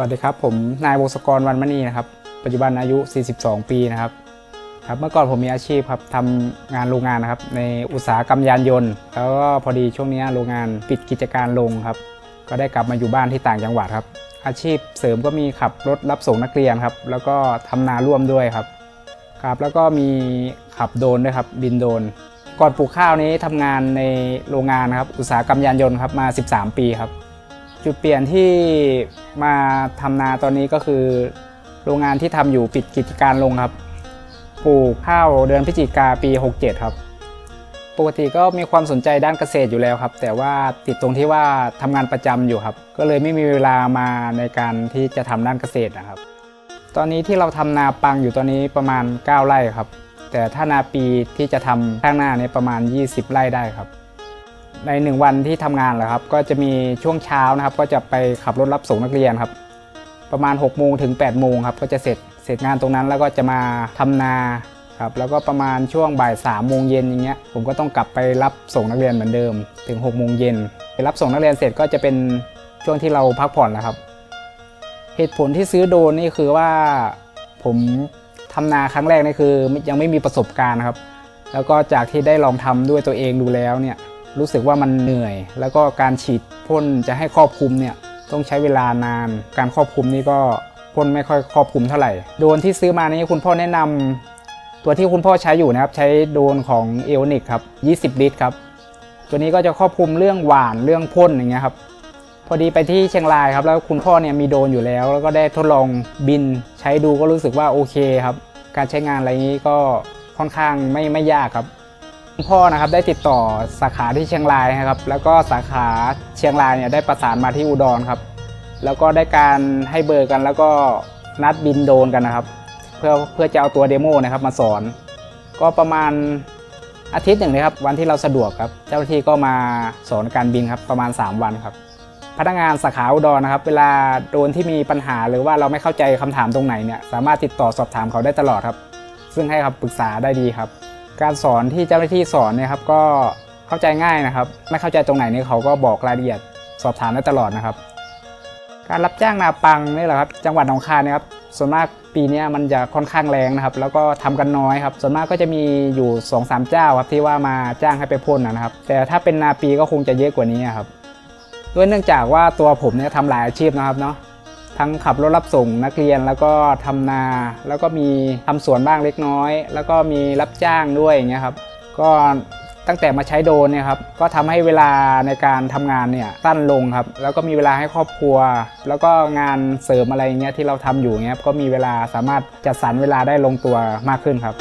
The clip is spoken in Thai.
สวัสดีครับ ผมนายวงศกรวันมณีนะครับ ปัจจุบันอายุ 42 ปีนะครับครับ เมื่อก่อนผมมีอาชีพครับทำงานโรงงานนะครับ ในอุตสาหกรรมยานยนต์ แล้วก็พอดีช่วงนี้โรงงานปิดกิจการลงครับ ก็ได้กลับมาอยู่บ้านที่ต่างจังหวัดครับ อาชีพเสริมก็มีขับรถรับส่งนักเรียนครับ แล้วก็ทำนาร่วมด้วยครับครับ แล้วก็มีขับโดรนด้วยครับบินโดรนก่อนปลูกข้าวนี้ทำงานในโรงงานนะครับ อุตสาหกรรมยานยนต์ครับมา 13 ปีครับ จุดเปลี่ยนที่มาทำนาตอนนี้ก็คือ โรงงานที่ทำอยู่ปิดกิจการลงครับ ปลูกข้าวเดือนพฤศจิกาปี 67 ครับ ปกติก็มีความสนใจด้านเกษตรอยู่แล้วครับ แต่ว่าติดตรงที่ว่าทำงานประจำอยู่ครับ ก็เลยไม่มีเวลามาในการที่จะทำด้านเกษตรนะครับ ตอนนี้ที่เราทำนาปังอยู่ตอนนี้ประมาณ 9 ไร่ครับ แต่ถ้านาปีที่จะทำข้างหน้านี้ประมาณ 20 ไร่ได้ครับ ในหนึ่งวันที่ทำงานเหรอครับ ก็จะมีช่วงเช้านะครับ ก็จะไปขับรถรับส่งนักเรียนครับ ประมาณ6โมงถึง8โมงครับ ก็จะเสร็จเสร็จงานตรงนั้นแล้วก็จะมาทำนาครับ แล้วก็ประมาณช่วงบ่าย3โมงเย็นอย่างเงี้ย ผมก็ต้องกลับไปรับส่งนักเรียนเหมือนเดิม ถึง6โมงเย็นไปรับส่งนักเรียนเสร็จก็จะเป็นช่วงที่เราพักผ่อนแล้วครับ เหตุผลที่ซื้อโดนนี่คือว่าผมทำนาครั้งแรกนี่คือยังไม่มีประสบการณ์ครับ แล้วก็จากที่ได้ลองทำด้วยตัวเองดูแล้วเนี่ย รู้สึกว่ามันเหนื่อย แล้วก็การฉีดพ่นจะให้ครอบคลุมเนี่ยต้องใช้เวลานาน การครอบคลุมนี่ก็พ่นไม่ค่อยครอบคลุมเท่าไหร่ โดนที่ซื้อมานี้คุณพ่อแนะนำตัวที่คุณพ่อใช้อยู่นะครับ ใช้โดนของเอลนิกครับ 20 ลิตรครับ ตัวนี้ก็จะครอบคลุมเรื่องหวานเรื่องพ่นอย่างเงี้ยครับพอดีไปที่เชียงรายครับ แล้วคุณพ่อเนี่ยมีโดนอยู่แล้ว แล้วก็ได้ทดลองบินใช้ดูก็รู้สึกว่าโอเคครับ การใช้งานอะไรนี้ก็ค่อนข้างไม่ไม่ยากครับ พ่อนะครับได้ติดต่อสาขาที่เชียงรายนะครับ แล้วก็สาขาเชียงรายเนี่ยได้ประสานมาที่อุดรครับ แล้วก็ได้การให้เบอร์กัน แล้วก็นัดบินโดนกันนะครับ เพื่อเพื่อจะเอาตัวเดโมนะครับมาสอน ก็ประมาณอาทิตย์หนึ่งเลยครับ วันที่เราสะดวกครับ เจ้าหน้าที่ก็มาสอนการบินครับประมาณ 3 วันครับ พนักงานสาขาอุดรนะครับ เวลาโดนที่มีปัญหาหรือว่าเราไม่เข้าใจคำถามตรงไหนเนี่ยสามารถติดต่อสอบถามเขาได้ตลอดครับ ซึ่งให้คำปรึกษาได้ดีครับ การสอนที่เจ้าหน้าที่สอนเนี่ยครับก็เข้าใจง่ายนะครับ ไม่เข้าใจตรงไหนนี่เขาก็บอกรายละเอียดสอบถามได้ตลอดนะครับ การรับจ้างนาปังนี่แหละครับจังหวัดหนองคายเนี่ยครับส่วนมากปีนี้มันจะค่อนข้างแรงนะครับ แล้วก็ทำกันน้อยครับ ส่วนมากก็จะมีอยู่2อสเจ้าครับที่ว่ามาจ้างให้ไปพ่นนะครับ แต่ถ้าเป็นนาปีก็คงจะเยอะกว่านี้ครับ ด้วยเนื่องจากว่าตัวผมเนี่ยทำหลายอาชีพนะครับเนาะ ทั้งขับรถรับส่งนักเรียนแล้วก็ทำนา แล้วก็มีทำสวนบ้างเล็กน้อย แล้วก็มีรับจ้างด้วยอย่างเงี้ยครับ ก็ตั้งแต่มาใช้โดนเนี่ยครับก็ทำให้เวลาในการทำงานเนี่ยสั้นลงครับ แล้วก็มีเวลาให้ครอบครัว แล้วก็งานเสริมอะไรเงี้ยที่เราทำอยู่เงี้ยก็มีเวลาสามารถจัดสรรเวลาได้ลงตัวมากขึ้นครับ